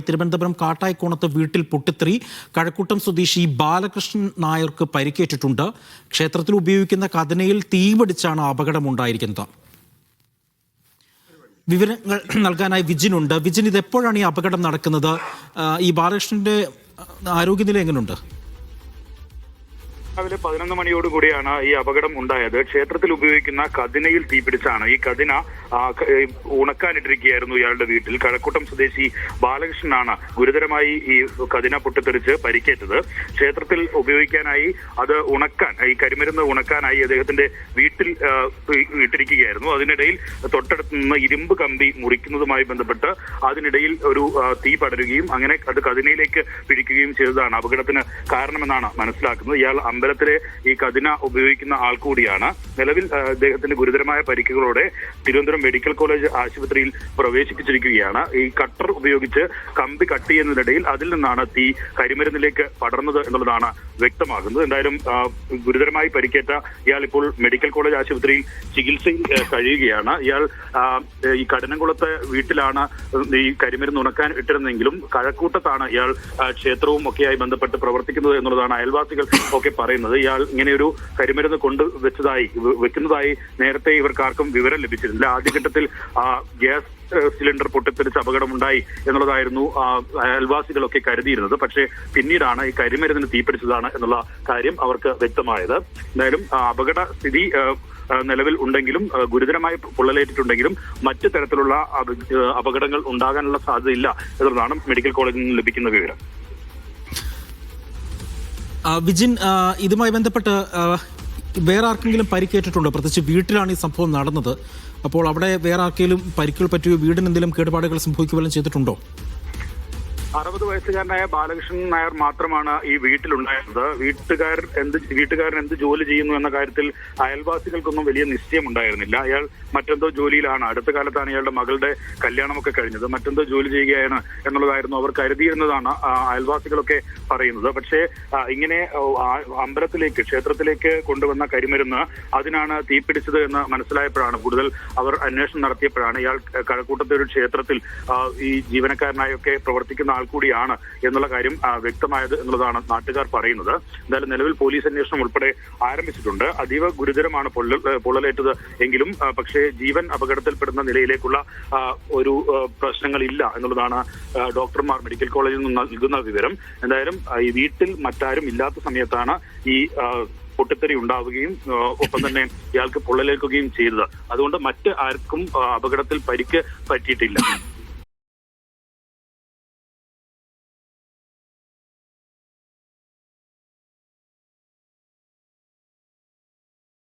തിരുവനന്തപുരം കാട്ടായിക്കോണത്ത് വീട്ടിൽ പൊട്ടിത്തെറി. കഴക്കൂട്ടം സ്വദേശി ബാലകൃഷ്ണൻ നായർക്ക് പരിക്കേറ്റിട്ടുണ്ട്. ക്ഷേത്രത്തിൽ ഉപയോഗിക്കുന്ന കഥനയിൽ തീപിടിച്ചാണ് അപകടമുണ്ടായിരിക്കുന്നത്. വിവരങ്ങൾ നൽകാനായി വിജിനുണ്ട്. വിജിൻ ഇത് എപ്പോഴാണ് ഈ അപകടം നടക്കുന്നത്? ഈ ബാലകൃഷ്ണന്റെ ആരോഗ്യനില എങ്ങനെയുണ്ട് രാവിലെ പതിനൊന്ന് മണിയോട് കൂടിയാണ് ഈ അപകടം ഉണ്ടായത്. ക്ഷേത്രത്തിൽ ഉപയോഗിക്കുന്ന കതിനയിൽ തീപിടിച്ചാണ് ഈ കതിന ഉണക്കാനിട്ടിരിക്കുകയായിരുന്നു ഇയാളുടെ വീട്ടിൽ. കഴക്കൂട്ടം സ്വദേശി ബാലകൃഷ്ണനാണ് ഗുരുതരമായി ഈ കതിന പൊട്ടിത്തെറിച്ച് പരിക്കേറ്റത്. ക്ഷേത്രത്തിൽ ഉപയോഗിക്കാനായി അത് ഉണക്കാൻ ഈ കരിമരുന്ന് ഉണക്കാനായി അദ്ദേഹത്തിന്റെ വീട്ടിൽ ഇട്ടിരിക്കുകയായിരുന്നു. അതിനിടയിൽ തൊട്ടടുത്ത് നിന്ന് ഇരുമ്പ് കമ്പി മുറിക്കുന്നതുമായി ബന്ധപ്പെട്ട് അതിനിടയിൽ ഒരു തീ പടരുകയും അങ്ങനെ അത് കതിനയിലേക്ക് പിടിക്കുകയും ചെയ്തതാണ് അപകടത്തിന് കാരണമെന്നാണ് മനസ്സിലാക്കുന്നത്. ഇയാൾ അമ്പലത്തിലെ ഈ കതിന ഉപയോഗിക്കുന്ന ആൾ കൂടിയാണ്. നിലവിൽ അദ്ദേഹത്തിന്റെ അദ്ദേഹത്തിന് ഗുരുതരമായ പരിക്കുകളോടെ തിരുവനന്തപുരം മെഡിക്കൽ കോളേജ് ആശുപത്രിയിൽ പ്രവേശിപ്പിച്ചിരിക്കുകയാണ്. ഈ കട്ടർ ഉപയോഗിച്ച് കമ്പി കട്ട് ചെയ്യുന്നതിനിടയിൽ അതിൽ നിന്നാണ് തീ കരിമരുന്നിലേക്ക് പടർന്നത് എന്നുള്ളതാണ് വ്യക്തമാകുന്നത്. എന്തായാലും ഗുരുതരമായി പരിക്കേറ്റ ഇയാൾ ഇപ്പോൾ മെഡിക്കൽ കോളേജ് ആശുപത്രിയിൽ ചികിത്സയിൽ കഴിയുകയാണ്. ഇയാൾ ഈ കടനംകുളത്തെ വീട്ടിലാണ് ഈ കരിമരുന്ന് ഉണക്കാൻ ഇട്ടിരുന്നെങ്കിലും കഴക്കൂട്ടത്താണ് ഇയാൾ ക്ഷേത്രവും ഒക്കെയായി ബന്ധപ്പെട്ട് പ്രവർത്തിക്കുന്നത് എന്നുള്ളതാണ് അയൽവാസികൾ ഒക്കെ പറയുന്നത്. ഇയാൾ ഇങ്ങനെ ഒരു കരിമരുന്ന് കൊണ്ട് വെച്ചതായി വെക്കുന്നതായി നേരത്തെ ഇവർക്ക് ആർക്കും വിവരം ലഭിച്ചിരുന്നില്ല ആദ്യഘട്ടത്തിൽ ആ, ഗ്യാസ് സിലിണ്ടർ പൊട്ടിത്തെറിച്ച് അപകടമുണ്ടായി എന്നുള്ളതായിരുന്നു അയൽവാസികളൊക്കെ കരുതിയിരുന്നത്. പക്ഷേ പിന്നീടാണ് ഈ കരിമരുന്നിന് തീപിടിച്ചതാണ് എന്നുള്ള കാര്യം അവർക്ക് വ്യക്തമായത്. എന്തായാലും അപകട സ്ഥിതി നിലവിൽ ഉണ്ടെങ്കിലും ഗുരുതരമായി പൊള്ളലേറ്റിട്ടുണ്ടെങ്കിലും മറ്റു തരത്തിലുള്ള അപകടങ്ങൾ ഉണ്ടാകാനുള്ള സാധ്യതയില്ല എന്നുള്ളതാണ് മെഡിക്കൽ കോളേജിൽ നിന്ന് ലഭിക്കുന്ന വിവരം. വിജിൻ ഇതുമായി ബന്ധപ്പെട്ട് വേറെ ആർക്കെങ്കിലും പരിക്കേറ്റിട്ടുണ്ടോ? പ്രത്യേകിച്ച് വീട്ടിലാണ് ഈ സംഭവം നടന്നത്. അപ്പോൾ അവിടെ വേറെ ആർക്കെങ്കിലും പരിക്കുകൾ പറ്റുകയോ വീടിന് എന്തെങ്കിലും കേടുപാടുകൾ സംഭവിക്കുകയോ ചെയ്തിട്ടുണ്ടോ? അറുപത് വയസ്സുകാരനായ ബാലകൃഷ്ണൻ നായർ മാത്രമാണ് ഈ വീട്ടിലുണ്ടായിരുന്നത്. വീട്ടുകാർ എന്ത് വീട്ടുകാരൻ എന്ത് ജോലി ചെയ്യുന്നു എന്ന കാര്യത്തിൽ അയൽവാസികൾക്കൊന്നും വലിയ നിശ്ചയം ഉണ്ടായിരുന്നില്ല അയാൾ മറ്റെന്തോ ജോലിയിലാണ്. അടുത്ത കാലത്താണ് ഇയാളുടെ മകളുടെ കല്യാണമൊക്കെ കഴിഞ്ഞത്. മറ്റെന്തോ ജോലി ചെയ്യുകയാണ് എന്നുള്ളതായിരുന്നു അവർ കരുതിയിരുന്നതാണ് അയൽവാസികളൊക്കെ പറയുന്നത്. പക്ഷേ ഇങ്ങനെ അമ്പലത്തിലേക്ക് ക്ഷേത്രത്തിലേക്ക് കൊണ്ടുവന്ന കരിമരുന്ന് അതിനാണ് തീപിടിച്ചത് എന്ന് മനസ്സിലായപ്പോഴാണ് കൂടുതൽ അവർ അന്വേഷണം നടത്തിയപ്പോഴാണ് ഇയാൾ കഴക്കൂട്ടത്തെ ഒരു ക്ഷേത്രത്തിൽ ഈ ജീവനക്കാരനായൊക്കെ പ്രവർത്തിക്കുന്ന ആൾ കൂടിയാണ് എന്നുള്ള കാര്യം വ്യക്തമായത് എന്നുള്ളതാണ് നാട്ടുകാർ പറയുന്നത്. എന്തായാലും നിലവിൽ പോലീസ് അന്വേഷണം ഉൾപ്പെടെ ആരംഭിച്ചിട്ടുണ്ട്. അതീവ ഗുരുതരമാണ് പൊള്ളൽ പൊള്ളലേറ്റത് എങ്കിലും പക്ഷേ ജീവൻ അപകടത്തിൽപ്പെടുന്ന നിലയിലേക്കുള്ള ഒരു പ്രശ്നങ്ങളില്ല എന്നുള്ളതാണ് ഡോക്ടർമാർ മെഡിക്കൽ കോളേജിൽ നിന്ന് നൽകുന്ന വിവരം. എന്തായാലും ഈ വീട്ടിൽ മറ്റാരും ഇല്ലാത്ത സമയത്താണ് ഈ പൊട്ടിത്തെറി ഉണ്ടാവുകയും ഒപ്പം തന്നെ ഇയാൾക്ക് പൊള്ളലേൽക്കുകയും ചെയ്തത്. അതുകൊണ്ട് മറ്റ് ആർക്കും അപകടത്തിൽ പരിക്ക് പറ്റിയിട്ടില്ല.